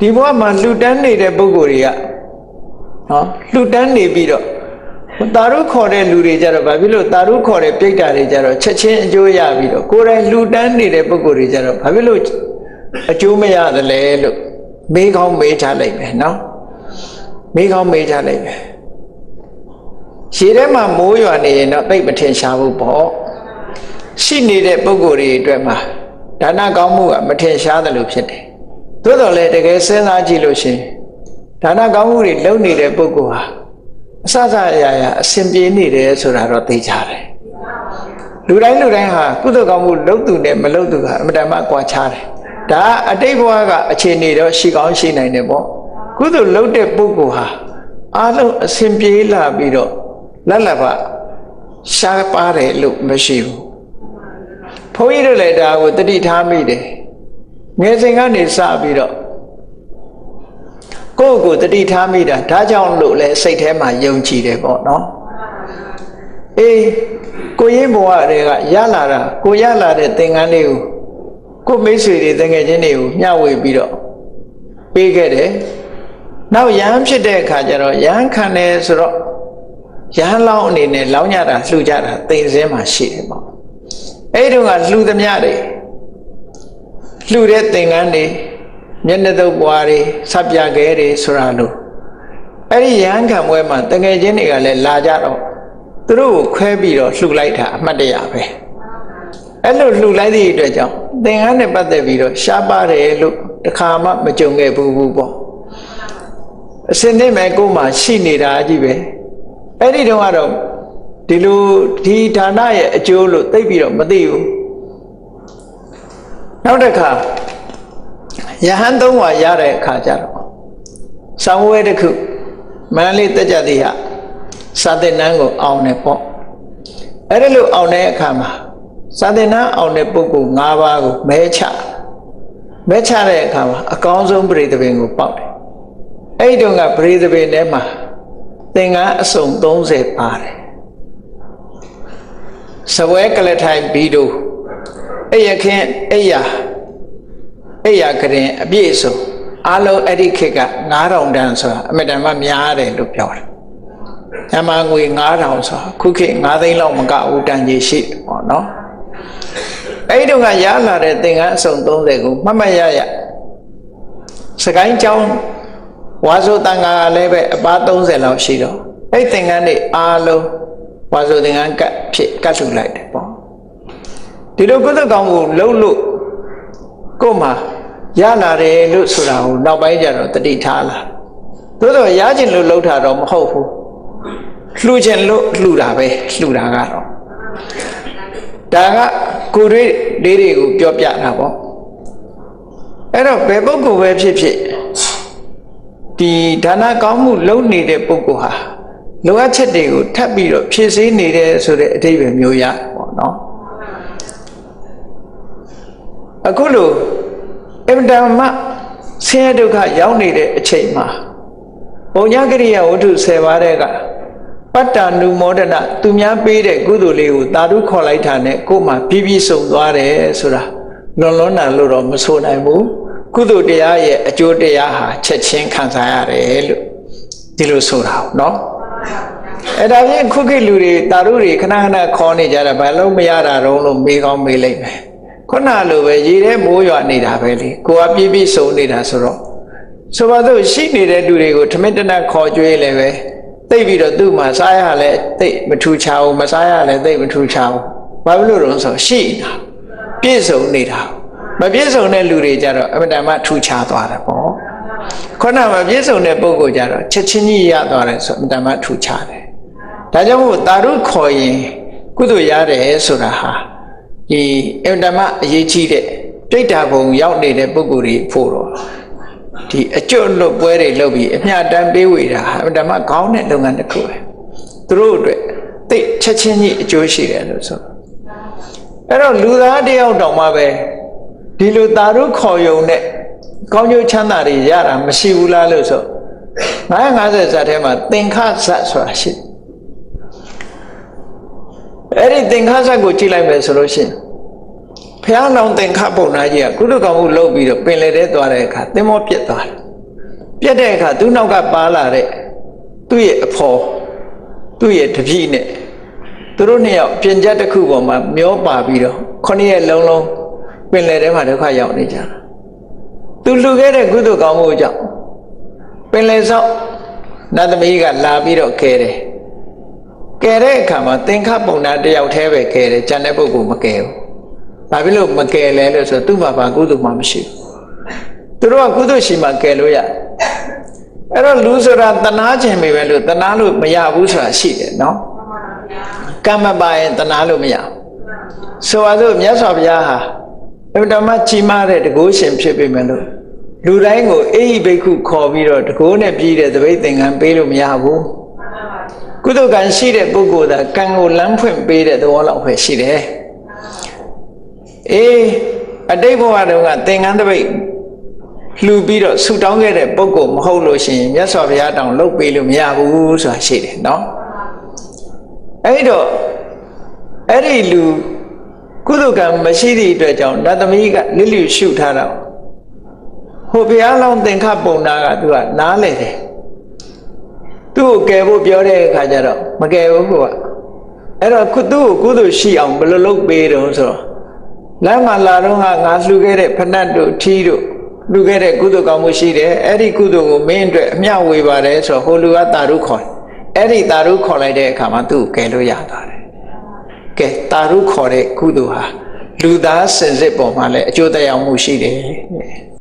ဒီဘဝမှာလှူတန်းနေတဲ့ပုဂ္ဂိုလ်တွေကနော်လှူတန်းနေပြီးတော့တာရုခေါ်တဲ့လူတွေကြတော့ဘာဖြစ်လို့တာရုခေါ်တဲ့ပြိတ္တာတွေကြတော့ချက်ချင်းအကျိုးရပြီးတော့ကိုယ်တိုင်လှူတန်းနေတဲ့ပုဂ္ဂိုလ်တွေကြတော့ဘာဖြစ်လို့အကျိုးမရသလဲလို့မေးကောင်းမေးချလိုက်မယ်နော်မေးကောင်းမေးချလိုက်မယ်ရေထဲမှာမိုးရွာနေရင်တော့သိပ်မထင်ရှားဘူးပေါ့ရှိနေတဲ့ပုဂ္ဂိုလ်တွေအတွက်မှာဒါနကောင်းမှုကမထင်ရှားသလိုဖြစ်တယ် သို့တော်လည်းတကယ်စဉ်းစားကြည့်လို့ရှိရင်ဒါနကောင်းမှုတွေလုပ်နေတဲ့ပုဂ္ဂိုလ်ဟာအစစအရာရာအစဉ်ပြေနေတယ်ဆိုတာတော့သိကြတယ်လူတိုင်းလူတိုင်းဟာကုသိုလ်ကောင်းမှုလုပ်သူနဲ့မလုပ်သူကအမှန်တမ်းကွာခြားတယ်ဒါအတိတ်ဘဝကအခြေအနေတော့ရှိကောင်းရှိနိုင်တယ်ပေါ့ကုသိုလ်လုပ်တဲ့ပုဂ္ဂိုလ်ဟာအားလုံးအစဉ်ပြေလာပြီးတော့လက်လက်ပါရှားပါတယ်လို့မရှိဘူးဘုန်းကြီးတို့လည်းဒါကိုတတိထားမိတယ် ငယ်စဉ်ကနေစပြီးတော့ကိုယ့်ကိုယ်တတိထားမိတာဒါကြောင့်လို့လဲစိတ်ထဲမှာယုံကြည်တယ်ပေါ့နော်အေးကိုရင်းဘဝတွေကရလာတာကိုရလာတဲ့သင်္ကန်းလေးကိုကိုမိတ်ဆွေတွေတငယ်ချင်းတွေကိုမျှဝေပြီးတော့ပေးခဲ့တယ်နောက်ရဟန်းဖြစ်တဲ့အခါကျတော့ရဟန်းခံတယ်ဆိုတော့ရဟန်းလောင်းအနေနဲ့လောင်းကြတာလှူကြတာသိစင်းမှာရှိတယ်ပေါ့အဲ့ဒီတော့ကလှူသမျှတွေ လှူတဲ့သင်္ကန်းတွေမျက်နှာတုပ်ပွားတွေဆပ်ပြခဲတွေဆိုတာလို့အဲ့ဒီရဟန်းခံပွဲမှာတငယ်ချင်းတွေကလည်းလာကြတော့သူတို့ကိုခွဲပြီးတော့လှူလိုက်တာအမှတ်တရပဲအဲ့လိုလှူလိုက်သည့်အတွက်ကြောင့်သင်္ကန်းနဲ့ပတ်သက်ပြီးတော့ရှားပါတယ်လို့တခါမှမကြုံခဲ့ဘူးဘူးပေါ့အစင်းနဲ့မဲ့ကိုယ်မှရှိနေတာကြီးပဲအဲ့ဒီတော့ကတော့ဒီလိုဒီဌာနရဲ့အကျိုးလို့သိပြီးတော့မသိဘူး နောက်တစ်ခါယဟန်သုံးဝါရတဲ့အခါကျတော့ဆောင်းဝဲတစ်ခုမန္တလေးတက်ကြသည်ဟာစာသင်နှန်းကိုအောင်တယ်ပေါ့အဲ့ဒီလိုအောင်တဲ့အခါမှာစာသင်နှန်းအောင်တဲ့ပုဂ္ဂိုလ်၅ပါးကိုမဲချမဲချတဲ့အခါမှာအကောင်းဆုံးပရိသပင်ကိုပေါက်တယ်အဲ့ဒီတော့ကပရိသပင်ထဲမှာသင်္ကန်းအစုံ30ပါတယ်စပွဲကလထိုင်ဘီတို့ အဲ့ရခင်အဲ့ရအဲ့ရကရင်အပြည့်စုံအားလုံးအဲ့ဒီခေတ်က9000တန်းဆိုတာအမေတန်မှများတယ်လို့ပြောတယ်။အမှငွေ9000ဆိုတာခုခေတ်9သိန်းလောက်မကဘူးတန်ကြီးရှိတယ်ပေါ့နော်။အဲ့ဒီတော့ကရလာတဲ့သင်္ကန်းအစုံ30ကိုမှတ်မှတ်ရရစကိုင်းကျောင်းဝါဆိုတန်ခါကလည်းပဲအပါ30လောက်ရှိတော့အဲ့သင်္ကန်းတွေအားလုံးဝါဆိုသင်္ကန်းကတ်ဖြစ်ကတ်လှူလိုက်တယ်ပေါ့ ဒီလိုကုသကောင်ကိုလှုပ်လို့ကို့မှာရလာတယ်လို့ဆိုတာကိုနောက်ပိုင်းကျတော့တတိထားလာသို့တော့ရခြင်းလို့လှုပ်တာတော့မဟုတ်ဘူးလှူခြင်းလို့လှူတာပဲလှူတာကတော့ဒါကကိုတွေးလေးတွေကိုပြောပြတာပေါ့အဲ့တော့ဘယ်ပုဂ္ဂိုလ်ပဲဖြစ်ဖြစ်ဒီဒါနကောင်းမှုလုပ်နေတဲ့ပုဂ္ဂိုလ်ဟာလိုအပ်ချက်တွေကိုထပ်ပြီးတော့ဖြည့်ဆည်းနေတယ်ဆိုတဲ့အဓိပ္ပာယ်မျိုးရပေါ့နော် အခုလိုအင်တန်မှဆင်းရဲဒုက္ခရောက်နေတဲ့အချိန်မှာဘုံညာကရိယာဝတ္ထု10ပါးတဲ့ကပတ္တနုမောဒနာသူများပေးတဲ့ကုသိုလ်လေးကိုသာဓုခေါ်လိုက်တာနဲ့ကိုယ်မှပြီးပြီးစုံသွားတယ်ဆိုတာလွန်လွန်နာလို့တော့မဆိုနိုင်ဘူးကုသိုလ်တရားရဲ့အကျိုးတရားဟာချက်ချင်းခံစားရတယ်လို့ဒီလိုဆိုတာเนาะအဲ့ဒါဖြင့်ခုခေတ်လူတွေတာရုတွေခဏခဏခေါ်နေကြတာဘာလို့မရတာတော့လို့မေးကောင်းမေးလိုက်မယ် ခုနလိုပဲရေထဲမိုးရွာနေတာပဲလေကိုကပြည့်ပြည့်စုံနေတာဆိုတော့ဆိုပါတော့ရှိနေတဲ့လူတွေကိုထမင်းတနတ်ခေါ်ကြွေးလည်းပဲသိပြီးတော့သူ့မှာစားရလဲသိမထူချအောင်မစားရလဲသိမထူချအောင်ဘာလို့လို့ဆိုရှိနေတာပြည့်စုံနေတာမပြည့်စုံတဲ့လူတွေကြတော့အမတန်မှထူချသွားတယ်ပေါ့ခုနမပြည့်စုံတဲ့ပုဂ္ဂိုလ်ကြတော့ချက်ချင်းကြီးရသွားတယ်ဆိုအမတန်မှထူချတယ်ဒါကြောင့်မို့တာရုခေါ်ရင်ကုသိုလ်ရတယ်ဆိုတာဟာ ဒီအင်တမအရေးကြီးတဲ့ပြိတ္တာဘုံရောက်နေတဲ့ပုဂ္ဂိုလ်တွေဖို့တော့ဒီအကျွတ်လွတ်ပွဲတွေလုပ်ပြီးအမျှတမ်းပေးဝေတာဟာအင်တမခေါင်းတဲ့လုပ်ငန်းတစ်ခုပဲသူတို့အတွက်သိချက်ချင်းကြီးအကျိုးရှိတယ်လို့ဆိုအဲ့တော့လူသားတယောက်တောင်မှပဲဒီလိုတာရုခေါ်ယုံနဲ့ကောင်းကျိုးချမ်းသာတွေရတာမရှိဘူးလားလို့ဆို950ဇာတ်ထဲမှာသင်္ခဇတ်ဆိုတာရှိတယ် အဲ့ဒီသင်္ခါဆက်ကိုကြည့်လိုက်မယ်ဆိုလို့ရှိရင်ဘုရားလောင်သင်္ခါပုံနာကြီးကကုသကောင်မှုလုပ်ပြီးတော့ပင်လေထဲသွားတဲ့အခါသင်္ဘောပြစ်သွားတယ်ပြက်တဲ့အခါသူ့နောက်ကပါလာတဲ့သူ့ရဲ့အဖော်သူ့ရဲ့တပည့်နဲ့သူတို့နှစ်ယောက်ပြင်ချက်တစ်ခုပေါ်မှာမျောပါပြီးတော့ခொနည်းရဲ့လုံးလုံးပင်လယ်ထဲမှာဒုက္ခရောက်နေကြတာသူလှူခဲ့တဲ့ကုသိုလ်ကောင်းမှုကြောင့်ပင်လယ်ဆောက်နတ်သမီးကလာပြီးတော့ကဲတယ် ကဲတဲ့အခါမှာသင်္ခပုံနာတစ်ယောက်တည်းပဲကဲတယ်ကျန်တဲ့ပုဂ္ဂိုလ်မကဲဘူးဘာဖြစ်လို့မကဲလဲလို့ဆိုတော့သူ့မှာဘာကုသိုလ်မှမရှိဘူးသူတို့ကကုသိုလ်ရှိမှကဲလို့ရတယ်အဲ့တော့လူဆိုတာတနာခြင်းပဲပဲလို့တနာလို့မရဘူးဆိုတာရှိတယ်နော်ကမ္မပါရင်တနာလို့မရဘူးဆိုပါစို့မြတ်စွာဘုရားဟာအမှန်တမ်းကြီးမားတဲ့တကုရှင်ဖြစ်ပေမဲ့လို့လူတိုင်းကိုအေဟိဘိက္ခုခေါ်ပြီးတော့တကုနဲ့ပြီးတဲ့တပိတ်သင်္ကန်းပေးလို့မရဘူး ကုသကံရှိတဲ့ပုဂ္ဂိုလ်သာကံကိုလမ်းဖွင့်ပေးတဲ့သဘောလောက်ပဲရှိတယ်အေးအတိတ်ဘဝတုန်းကသင်္ကန်းတပိတ်လှူပြီးတော့ဆူတောင်းခဲ့တဲ့ပုဂ္ဂိုလ်မဟုတ်လို့ရှိရင်မြတ်စွာဘုရားတောင်လုပ်ပေးလို့မရဘူးဆိုတာရှိတယ်နော်အဲ့တော့အဲ့ဒီလူကုသကံမရှိသည့်အတွက်ကြောင့်နတ်သမီးကလစ်လျူရှုထားတော့ဟိုဘုရားလောင်းသင်္ခပုံနာကသူကနားလေတယ် သူ့ကိုကယ်ဖို့ပြောတဲ့အခါကျတော့မကယ်ဘူးကွာအဲ့တော့ခုသူ့ကိုကုသိုလ်ရှိအောင်ဘယ်လိုလုပ်ပေးတုံးဆိုတော့လမ်းမှာလာတော့ငါလှူခဲ့တဲ့ဖဏတ်တို့ထီးတို့လှူခဲ့တဲ့ကုသိုလ်ကောင်းမှုရှိတယ်အဲ့ဒီကုသိုလ်ကိုမင်းအတွက်အမျှဝေပါတယ်ဆိုတော့ဟိုလူကတာရုခေါ်အဲ့ဒီတာရုခေါ်လိုက်တဲ့အခါမှာသူ့ကိုကယ်လို့ရသွားတယ်ကဲတာရုခေါ်တဲ့ကုသိုလ်ဟာလူသားစင်စစ်ပေါ်မှာလည်းအကျိုးသက်ရောက်မှုရှိတယ်